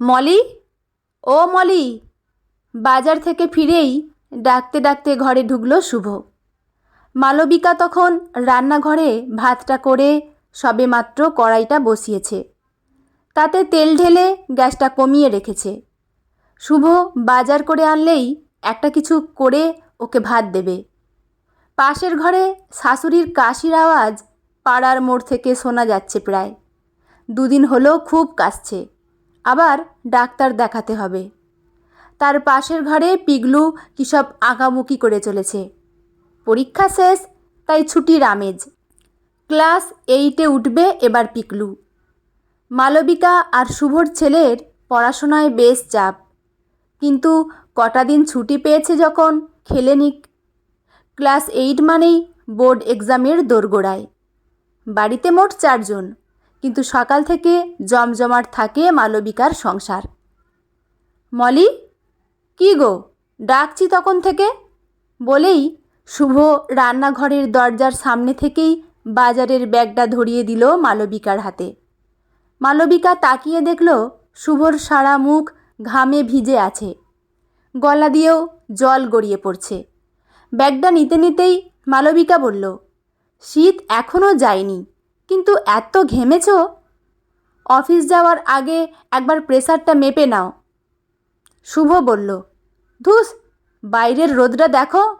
মলি? ও মলি, বাজার থেকে ফিরেই ডাকতে ডাকতে ঘরে ঢুকলো শুভ। মালবিকা তখন রান্নাঘরে ভাতটা করে সবেমাত্র কড়াইটা বসিয়েছে। তাতে তেল ঢেলে গ্যাসটা কমিয়ে রেখেছে। শুভ বাজার করে আনলেই একটা কিছু করে ওকে ভাত দেবে। পাশের ঘরে শাশুড়ির কাশির আওয়াজ পাড়ার মোড় থেকে শোনা যাচ্ছে প্রায়। দুদিন হলো খুব কাশছে। আবার ডাক্তার দেখাতে হবে। তার পাশের ঘরে পিগলু সব আঁকামুকি করে চলেছে। পরীক্ষা শেষ, তাই ছুটির আমেজ ক্লাস এইটে উঠবে এবার পিকলু মালবিকা আর শুভর ছেলের পড়াশোনায় বেশ চাপ। কিন্তু কটা দিন ছুটি পেয়েছে যখন, খেলে নিক। ক্লাস এইট মানেই বোর্ড এক্সামের দোরগোড়ায়। বাড়িতে মোট চারজন। কিন্তু সকাল থেকে জমজমাট থাকে মালবিকার সংসার। মলি, কি গো, ডাকছি তখন থেকে? বলেই শুভ রান্নাঘরের দরজার সামনে থেকেই বাজারের ব্যাগটা ধরিয়ে দিল মালবিকার হাতে। মালবিকা তাকিয়ে দেখল শুভর সারা মুখ ঘামে ভিজে আছে। গলা দিয়েও জল গড়িয়ে পড়ছে। ব্যাগটা নিতে নিতেই মালবিকা বলল, শীত এখনও যায়নি। কিন্তু এত ঘেমেছ? অফিস যাওয়ার আগে একবার প্রেসারটা মেপে নাও। শুভ বলল, ধুস, বাইরের রোদটা দেখো।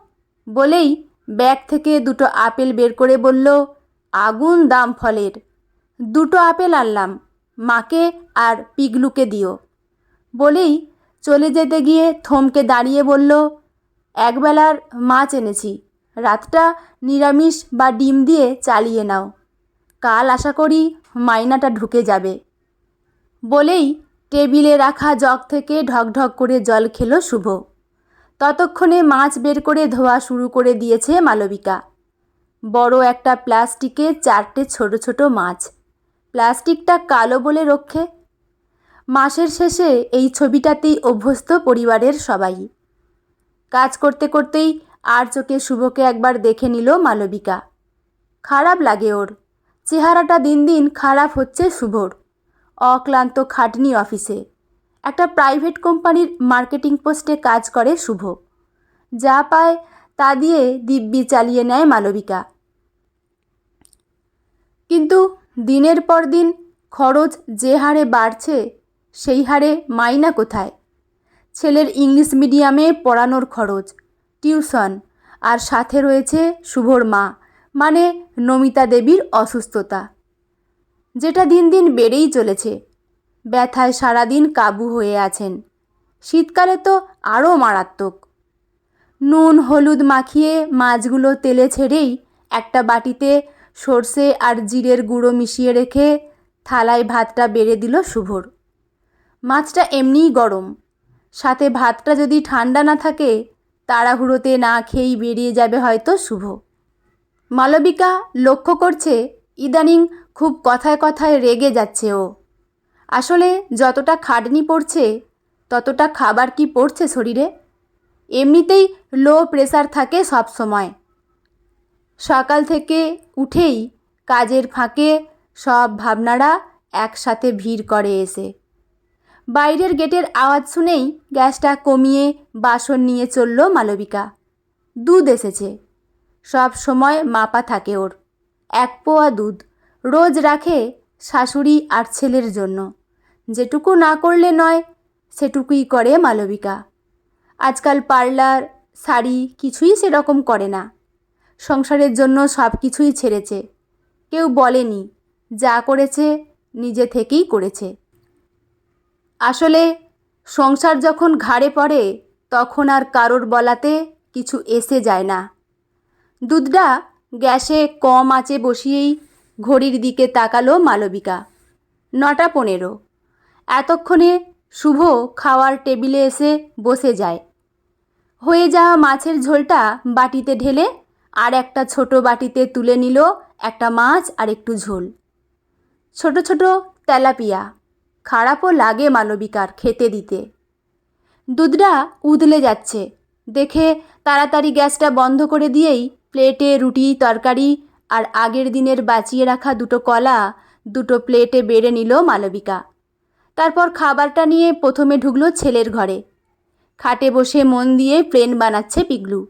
বলেই ব্যাগ থেকে দুটো আপেল বের করে বলল, আগুন দাম ফলের। দুটো আপেল আনলাম, মাকে আর পিগলুকে দিও। বলেই চলে যেতে গিয়ে থমকে দাঁড়িয়ে বলল, একবেলার মাছ এনেছি, রাতটা নিরামিষ বা ডিম দিয়ে চালিয়ে নাও। কাল আশা করি মাইনাটা ঢুকে যাবে। বলেই টেবিলে রাখা জগ থেকে ঢকঢক করে জল খেলো শুভ। ততক্ষণে মাছ বের করে ধোয়া শুরু করে দিয়েছে মালবিকা। বড় একটা প্লাস্টিকে চারটে ছোট ছোট মাছ। প্লাস্টিকটা কালো বলে রক্ষে। মাসের শেষে এই ছবিটাতেই অভ্যস্ত পরিবারের সবাই। কাজ করতে করতেই আর চোখে শুভকে একবার দেখে নিল মালবিকা। খারাপ লাগে ওর। চেহারাটা দিন দিন খারাপ হচ্ছে শুভর। অক্লান্ত খাটনি অফিসে। একটা প্রাইভেট কোম্পানির মার্কেটিং পোস্টে কাজ করে শুভ। যা পায় তা দিয়ে দিব্যি চালিয়ে নেয় মালবিকা। কিন্তু দিনের পর দিন খরচ যে হারে বাড়ছে, সেই হারে মাইনা কোথায়? ছেলের ইংলিশ মিডিয়ামে পড়ানোর খরচ, টিউশন, আর সাথে রয়েছে শুভর মা। মানে নমিতা দেবীর অসুস্থতা। যেটা দিন দিন বেড়েই চলেছে। ব্যথায় সারাদিন কাবু হয়ে আছেন। শীতকালে তো আরও মারাত্মক। নুন, হলুদ মাখিয়ে মাছগুলো তেলে ছেড়েই একটা বাটিতে সর্ষে আর জিরের গুঁড়ো মিশিয়ে রেখে থালায় ভাতটা বেড়ে দিল শুভর। মাছটা এমনিই গরম। সাথে ভাতটা যদি ঠান্ডা না থাকে, তাড়াহুড়োতে না খেয়েই বেরিয়ে যাবে হয়তো শুভ। মালবিকা লক্ষ্য করছে ইদানিং খুব কথায় কথায় রেগে যাচ্ছে ও। আসলে যতটা খাটনি পড়ছে, ততটা খাবার কি পড়ছে শরীরে? এমনিতেই লো প্রেসার থাকে সব সময়। সকাল থেকে উঠেই কাজের ফাঁকে সব ভাবনারা একসাথে ভিড় করে এসে। বাইরের গেটের আওয়াজ শুনেই গ্যাসটা কমিয়ে বাসন নিয়ে চলল মালবিকা। দুধ এসেছে। সব সময় মাপা থাকে ওর। এক পোয়া দুধ রোজ রাখে শাশুড়ি আর ছেলের জন্য। যেটুকু না করলে নয়, সেটুকুই করে মালবিকা। আজকাল পার্লার, শাড়ি কিছুই সেরকম করে না। সংসারের জন্য সব কিছুই ছেড়েছে। কেউ বলেনি, যা করেছে নিজে থেকেই করেছে। আসলে সংসার যখন ঘাড়ে পড়ে, তখন আর কারোর বলাতে কিছু এসে যায় না। দুধটা গ্যাসে কম আঁচে বসিয়েই ঘড়ির দিকে তাকালো মালবিকা। নটা পনেরো। এতক্ষণে শুভ খাওয়ার টেবিলে এসে বসে যায়। হয়ে যাওয়া মাছের ঝোলটা বাটিতে ঢেলে আর একটা ছোট বাটিতে তুলে নিল একটা মাছ আর একটু ঝোল। ছোট ছোট তেলাপিয়া। খারাপও লাগে মালবিকার খেতে দিতে। দুধটা উদলে যাচ্ছে। দেখে তাড়াতাড়ি গ্যাসটা বন্ধ করে দিয়েই প্লেটে রুটি, তরকারি আর আগের দিনের বাঁচিয়ে রাখা দুটো কলা দুটো প্লেটে বেড়ে নিল মালবিকা। তারপর খাবারটা নিয়ে প্রথমে ঢুকলো ছেলের ঘরে। খাটে বসে মন দিয়ে প্লেন বানাচ্ছে পিগলু।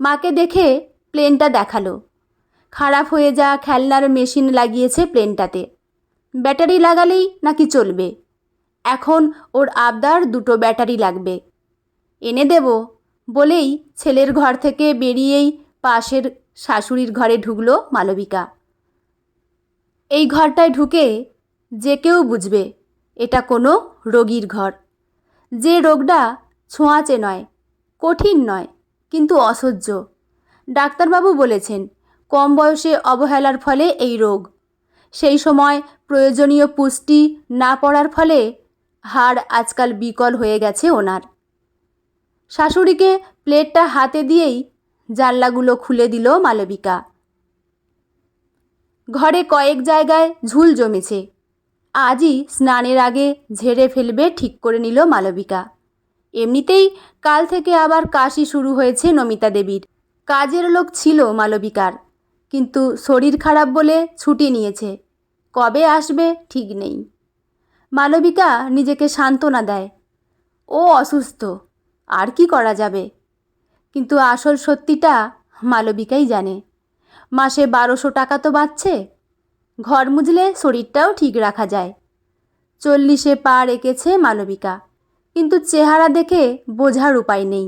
মাকে দেখে প্লেনটা দেখাল। খারাপ হয়ে যা খেলনার মেশিন লাগিয়েছে প্লেনটাতে। ব্যাটারি লাগালেই নাকি চলবে। এখন ওর আবদার দুটো ব্যাটারি লাগবে। এনে দেব বলেই ছেলের ঘর থেকে বেরিয়েই পাশের শাশুড়ির ঘরে ঢুকল মালবিকা। এই ঘরটায় ঢুকে যে কেউ বুঝবে, এটা কোনো রোগীর ঘর। যে রোগটা ছোঁয়াচে নয়, কঠিন নয়, কিন্তু অসহ্য। ডাক্তারবাবু বলেছেন, কম বয়সে অবহেলার ফলে এই রোগ। সেই সময় প্রয়োজনীয় পুষ্টি না পড়ার ফলে হাড় আজকাল বিকল হয়ে গেছে ওনার। শাশুড়িকে প্লেটটা হাতে দিয়েই জানলাগুলো খুলে দিল মালবিকা। ঘরে কয়েক জায়গায় ঝুল জমেছে। আজই স্নানের আগে ঝেড়ে ফেলবে ঠিক করে নিল মালবিকা। এমনিতেই কাল থেকে আবার কাশি শুরু হয়েছে নমিতা দেবীর। কাজের লোক ছিল মালবিকার, কিন্তু শরীর খারাপ বলে ছুটি নিয়েছে। কবে আসবে ঠিক নেই। মালবিকা নিজেকে সান্ত্বনা দেয়। ও অসুস্থ, আর কি করা যাবে? কিন্তু আসল সত্যিটা মালবিকাই জানে। মাসে বারোশো টাকা তো বাঁচছে। ঘর মুজলে শরীরটাও ঠিক রাখা যায়। চল্লিশে পা রেখেছে মালবিকা, কিন্তু চেহারা দেখে বোঝার উপায় নেই।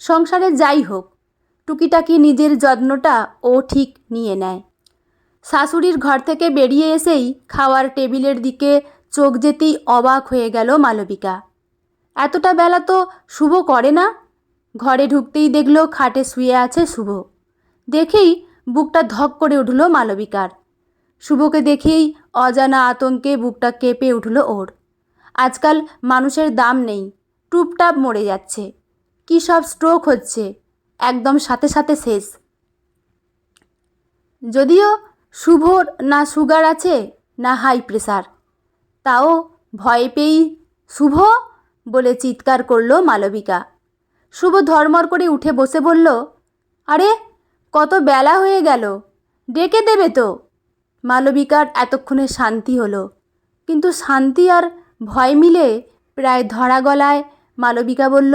সংসারে যাই হোক, টুকিটাকি নিজের যত্নটা ও ঠিক নিয়ে নেয়। শাশুড়ির ঘর থেকে বেরিয়ে এসেই খাওয়ার টেবিলের দিকে চোখ যেতেই অবাক হয়ে গেল মালবিকা। এতটা বেলা তো শুভ করে না? ঘরে ঢুকতেই দেখল খাটে শুয়ে আছে শুভ। দেখেই বুকটা ধক করে উঠল মালবিকার। শুভকে দেখেই অজানা আতঙ্কে বুকটা কেঁপে উঠল ওর। আজকাল মানুষের দাম নেই, টুপটাপ মরে যাচ্ছে। কী সব স্ট্রোক হচ্ছে, একদম সাথে সাথে শেষ। যদিও শুভর না সুগার আছে, না হাই প্রেসার তাও ভয় পেয়েই, শুভ? বলে চিৎকার করল মালবিকা। শুভ ধর্মর করে উঠে বসে বলল, আরে, কত বেলা হয়ে গেল, ডেকে দেবে তো? মালবিকার এতক্ষণে শান্তি হলো। কিন্তু শান্তি আর ভয় মিলে প্রায় ধরা গলায় মালবিকা বলল,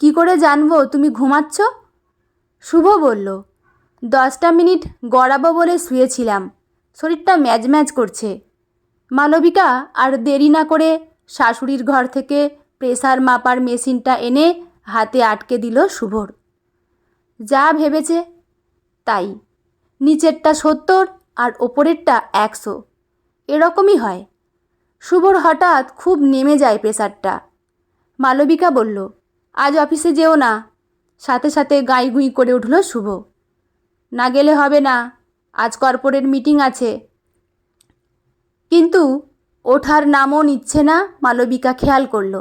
কি করে জানব, তুমি ঘুমাচ্ছ? শুভ বলল, দশটা মিনিট গড়াবো বলে শুয়েছিলাম, শরীরটা ম্যাজ ম্যাজ করছে। মালবিকা আর দেরি না করে শাশুড়ির ঘর থেকে প্রেসার মাপার মেশিনটা এনে হাতে আটকে দিল শুভর যা ভেবেছে তাই। নিচেরটা সত্তর আর ওপরেরটা একশো। এরকমই হয়। শুভর হঠাৎ খুব নেমে যায় প্রেসারটা। মালবিকা বলল, আজ অফিসে যেও না। সাথে সাথে গাই গুঁই করে উঠল শুভ। না গেলে হবে না। আজ কর্পোরেট মিটিং আছে। কিন্তু ওঠার নামও নিচ্ছে না মালবিকা খেয়াল করল।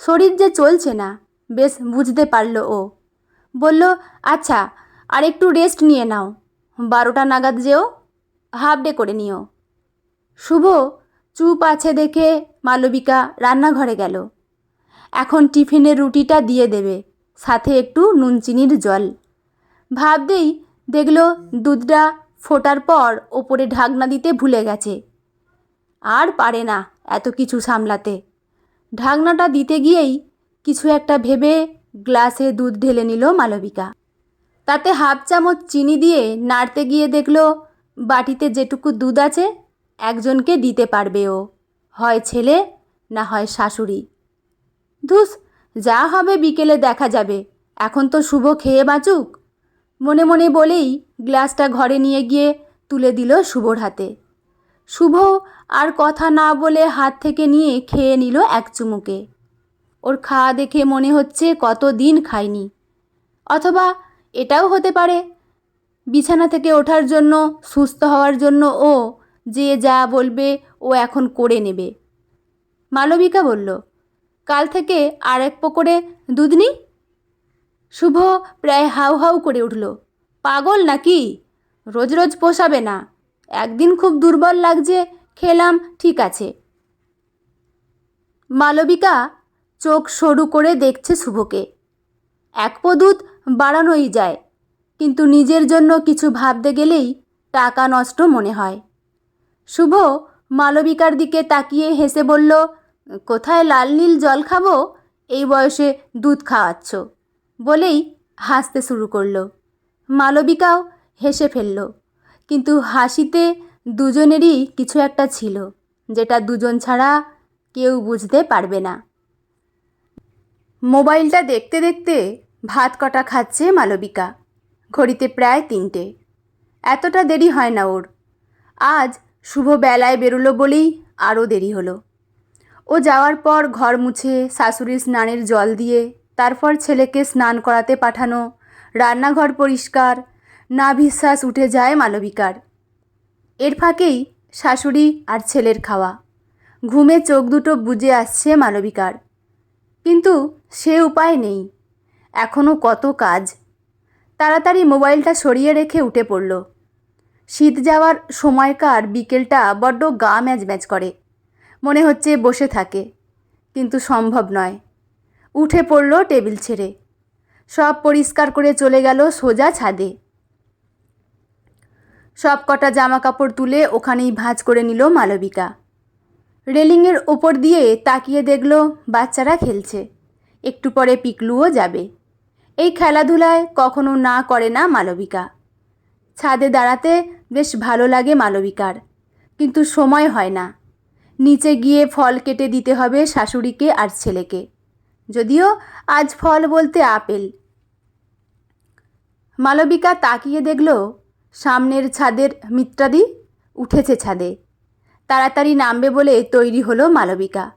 শরীর যে চলছে না। বেশ বুঝতে পারল ও। বলল আচ্ছা আর একটু রেস্ট নিয়ে নাও। বারোটা নাগাদ যেও হাফ ডে করে নিও। শুভ চুপ আছে দেখে মালবিকা রান্নাঘরে গেল। এখন টিফিনের রুটিটা দিয়ে দেবে, সাথে একটু নুন চিনির জল। ভাবতেই দেখল দুধটা ফোটার পর ওপরে ঢাকনা দিতে ভুলে গেছে। আর পারে না এত কিছু সামলাতে। ঢাকনাটা দিতে গিয়েই কিছু একটা ভেবে গ্লাসে দুধ ঢেলে নিল মালবিকা। তাতে হাফ চামচ চিনি দিয়ে নাড়তে গিয়ে দেখল বাটিতে যেটুকু দুধ আছে, একজনকে দিতে পারবে ও, হয় ছেলে না হয় শাশুড়ি। ধুস, যা হবে বিকেলে দেখা যাবে, এখন তো শুভ খেয়ে বাঁচুক। মনে মনে বলেই গ্লাসটা ঘরে নিয়ে গিয়ে তুলে দিল শুভর হাতে। শুভ আর কথা না বলে হাত থেকে নিয়ে খেয়ে নিল এক চুমুকে। ওর খাওয়া দেখে মনে হচ্ছে কত দিন খায়নি। অথবা এটাও হতে পারে, বিছানা থেকে ওঠার জন্য, সুস্থ হওয়ার জন্য ও যে যা বলবে ও এখন করে নেবে। মালবিকা বলল, কাল থেকে আর এক পকোড়ে দুধ নি শুভ প্রায় হাউ হাউ করে উঠল, পাগল নাকি? রোজ রোজ পোষাবে না। একদিন খুব দুর্বল লাগছে, খেলাম, ঠিক আছে। মালবিকা চোখ সরু করে দেখছে শুভকে। এক পো দুধ বাড়ানোই যায়, কিন্তু নিজের জন্য কিছু ভাবতে গেলেই টাকা নষ্ট মনে হয়। শুভ মালবিকার দিকে তাকিয়ে হেসে বলল, কোথায় লাল নীল জল খাব? এই বয়সে দুধ খাওয়াচ্ছ। বলেই হাসতে শুরু করল। মালবিকাও হেসে ফেলল, কিন্তু হাসিতে দুজনেরই কিছু একটা ছিল, যেটা দুজন ছাড়া কেউ বুঝতে পারবে না। মোবাইলটা দেখতে দেখতে ভাত কটা খাচ্ছে মালবিকা। ঘড়িতে প্রায় তিনটে। এতটা দেরি হয় না ওর। আজ শুভ বেলায় বেরোলো বলেই আরও দেরি হলো। ও যাওয়ার পর ঘর মুছে শাশুড়ির স্নানের জল দিয়ে, তারপর ছেলেকে স্নান করাতে পাঠানো, রান্নাঘর পরিষ্কার নাভিশ্বাস উঠে যায় মালবিকার। এর ফাঁকেই শাশুড়ি আর ছেলের খাওয়া। ঘুমে চোখ দুটো বুজে আসছে মালবিকার। কিন্তু সে উপায় নেই। এখনও কত কাজ। তাড়াতাড়ি মোবাইলটা সরিয়ে রেখে উঠে পড়ল। শীত যাওয়ার সময়কার বিকেলটা বড্ড গা ম্যাচ ম্যাচ করে। মনে হচ্ছে বসে থাকে, কিন্তু সম্ভব নয়। উঠে পড়ল টেবিল ছেড়ে। সব পরিষ্কার করে চলে গেল সোজা ছাদে। সব কটা জামা কাপড় তুলে ওখানেই ভাঁজ করে নিল মালবিকা। রেলিংয়ের ওপর দিয়ে তাকিয়ে দেখল বাচ্চারা খেলছে। একটু পরে পিকলুও যাবে। এই খেলাধুলায় কখনো না করে না মালবিকা। ছাদে দাঁড়াতে বেশ ভালো লাগে মালবিকার, কিন্তু সময় হয় না। নিচে গিয়ে ফল কেটে দিতে হবে শাশুড়িকে আর ছেলেকে। যদিও আজ ফল বলতে আপেল। মালবিকা তাকিয়ে দেখল সামনের ছাদের মিত্রাদি উঠেছে ছাদে। তাড়াতাড়ি নামবে বলে তৈরি হলো মালবিকা।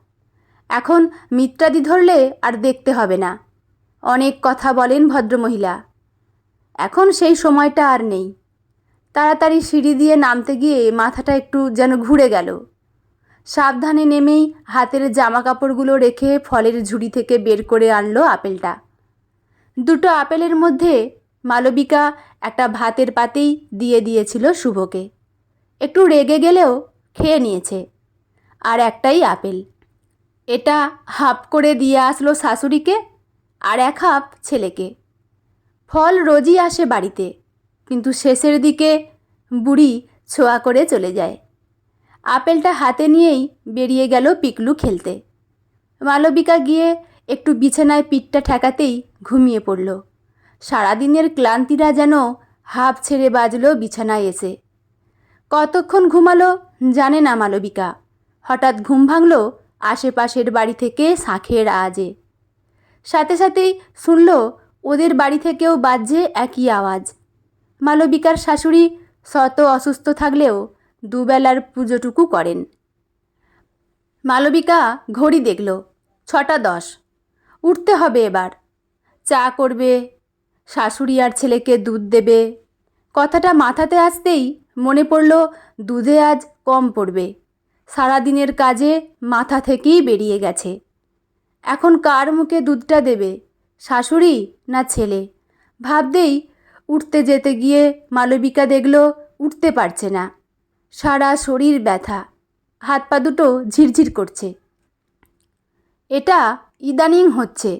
এখন মিত্রাদি ধরলে আর দেখতে হবে না। অনেক কথা বলেন ভদ্রমহিলা। এখন সেই সময়টা আর নেই। তাড়াতাড়ি সিঁড়ি দিয়ে নামতে গিয়ে মাথাটা একটু যেন ঘুরে গেল। সাবধানে নেমেই হাতের জামা কাপড়গুলো রেখে ফলের ঝুড়ি থেকে বের করে আনলো আপেলটা। দুটো আপেলের মধ্যে মালবিকা একটা ভাতের পাতেই দিয়ে দিয়েছিল শুভকে। একটু রেগে গেলেও খেয়ে নিয়েছে। আর একটাই আপেল। এটা হাফ করে দিয়ে আসলো শাশুড়িকে আর এক হাফ ছেলেকে। ফল রোজই আসে বাড়িতে, কিন্তু শেষের দিকে বুড়ি ছোঁয়া করে চলে যায়। আপেলটা হাতে নিয়েই বেরিয়ে গেল পিকলু খেলতে। মালবিকা গিয়ে একটু বিছানায় পিঠটা ঠেকাতেই ঘুমিয়ে পড়ল। সারাদিনের ক্লান্তিরা যেন হাফ ছেড়ে বাজলো বিছানায় এসে। কতক্ষণ ঘুমালো জানে না মালবিকা। হঠাৎ ঘুম ভাঙল আশেপাশের বাড়ি থেকে শাঁখের আওয়াজে। সাথে সাথেই শুনল ওদের বাড়ি থেকেও বাজছে একই আওয়াজ। মালবিকার শাশুড়ি শত অসুস্থ থাকলেও দুবেলার পুজোটুকু করেন। মালবিকা ঘড়ি দেখল, ছটা দশ। উঠতে হবে এবার। চা করবে, শাশুড়ি আর ছেলেকে দুধ দেবে। কথাটা মাথাতে আসতেই মনে পড়ল, দুধে আজ কম পড়বে। সারাদিনের কাজে মাথা থেকেই বেরিয়ে গেছে। এখন কার মুখে দুধটা দেবে, শাশুড়ি না ছেলে? ভাবতেই উঠতে যেতে গিয়ে মালবিকা দেখল, উঠতে পারছে না। সারা শরীর ব্যথা, হাত পা দুটো ঝিরঝির করছে। এটা ইদানিং হচ্ছে।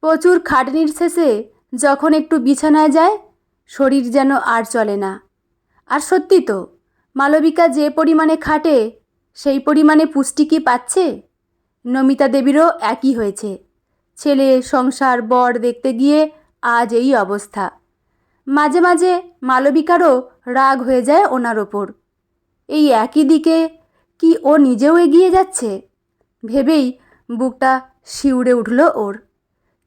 প্রচুর খাটনির শেষে যখন একটু বিছানায় যায়, শরীর যেন আর চলে না। আর সত্যি তো, মালবিকা যে পরিমাণে খাটে, সেই পরিমাণে পুষ্টি কি পাচ্ছে? নমিতা দেবীরও একই হয়েছে। ছেলে, সংসার, বর দেখতে গিয়ে আজ এই অবস্থা। মাঝে মাঝে মালবিকারও রাগ হয়ে যায় ওনার ওপর। এই একই দিকে কি ও নিজেও এগিয়ে যাচ্ছে? ভেবেই বুকটা শিউড়ে উঠল ওর।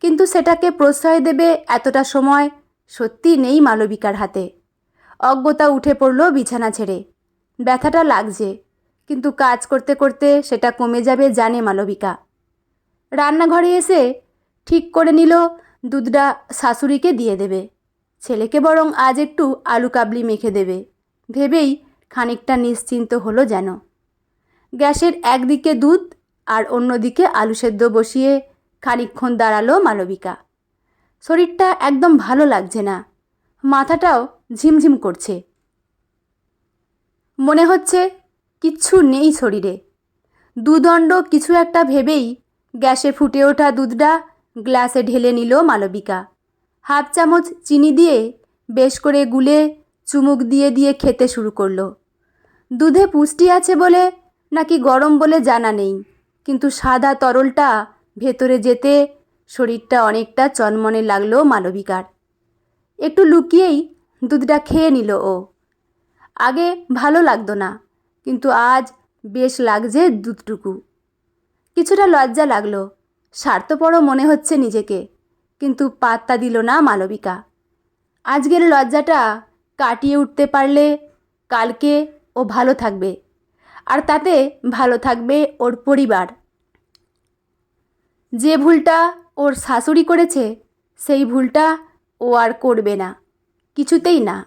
কিন্তু সেটাকে প্রশ্রয় দেবে এতটা সময় সত্যি নেই মালবিকার হাতে। অজ্ঞতা উঠে পড়ল বিছানা ছেড়ে। ব্যথাটা লাগছে, কিন্তু কাজ করতে করতে সেটা কমে যাবে জানে মালবিকা। রান্নাঘরে এসে ঠিক করে নিল দুধটা শাশুড়িকে দিয়ে দেবে। ছেলেকে বরং আজ একটু আলু কাবলি মেখে দেবে। ভেবেই খানিকটা নিশ্চিন্ত হলো যেন। গ্যাসের একদিকে দুধ আর অন্যদিকে আলু সেদ্ধ বসিয়ে খানিকক্ষণ দাঁড়াল মালবিকা। শরীরটা একদম ভালো লাগছে না। মাথাটাও ঝিমঝিম করছে। মনে হচ্ছে কিচ্ছু নেই শরীরে। দুদণ্ড কিছু একটা ভেবেই গ্যাসে ফুটে ওঠা দুধটা গ্লাসে ঢেলে নিল মালবিকা। হাফ চামচ চিনি দিয়ে বেশ করে গুলে চুমুক দিয়ে দিয়ে খেতে শুরু করল। দুধে পুষ্টি আছে বলে নাকি গরম বলে জানা নেই, কিন্তু সাদা তরলটা ভেতরে যেতে শরীরটা অনেকটা চনমনে লাগল মালবিকার। একটু লুকিয়েই দুধটা খেয়ে নিল ও। আগে ভালো লাগতো না, কিন্তু আজ বেশ লাগছে দুধটুকু। কিছুটা লজ্জা লাগল, স্বার্থপরও মনে হচ্ছে নিজেকে, কিন্তু পাত্তা দিল না মালবিকা। আজকের লজ্জাটা কাটিয়ে উঠতে পারলে কালকে ও ভালো থাকবে, আর তাতে ভালো থাকবে ওর পরিবার। যে ভুলটা ওর শাশুড়ি করেছে, সেই ভুলটা ও আর করবে না। কিছুতেই না।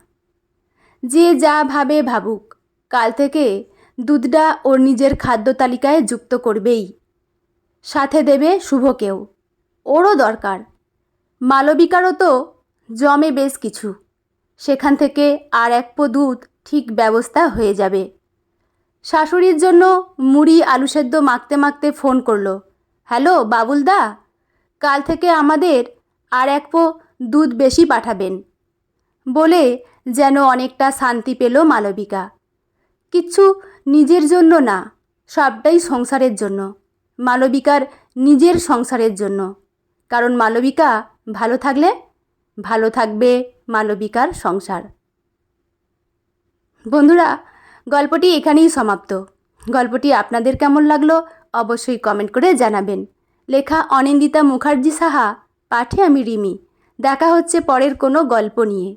যে যা ভাবে ভাবুক, কাল থেকে দুধটা ওর নিজের খাদ্য তালিকায় যুক্ত করবেই। সাথে দেবে শুভকেও ওরও দরকার। মালবিকারও তো জমে বেশ কিছু। সেখান থেকে আর এক পো দুধ ঠিক ব্যবস্থা হয়ে যাবে। শাশুড়ির জন্য মুড়ি আলু সেদ্ধ মাখতে মাখতে ফোন করল। হ্যালো, বাবুলদা, কাল থেকে আমাদের আর এক পো দুধ বেশি পাঠাবেন। বলে যেন অনেকটা শান্তি পেল মালবিকা। কিচ্ছু নিজের জন্য না, সবটাই সংসারের জন্য। মালবিকার নিজের সংসারের জন্য। কারণ মালবিকা ভালো থাকলে ভালো থাকবে মালবিকার সংসার। বন্ধুরা, গল্পটি এখানেই সমাপ্ত। গল্পটি আপনাদের কেমন লাগল অবশ্যই কমেন্ট করে জানাবেন। লেখা অনিন্দিতা মুখার্জি সাহা, পাঠে আমি রিমি। দেখা হচ্ছে পরের কোনো গল্প নিয়ে।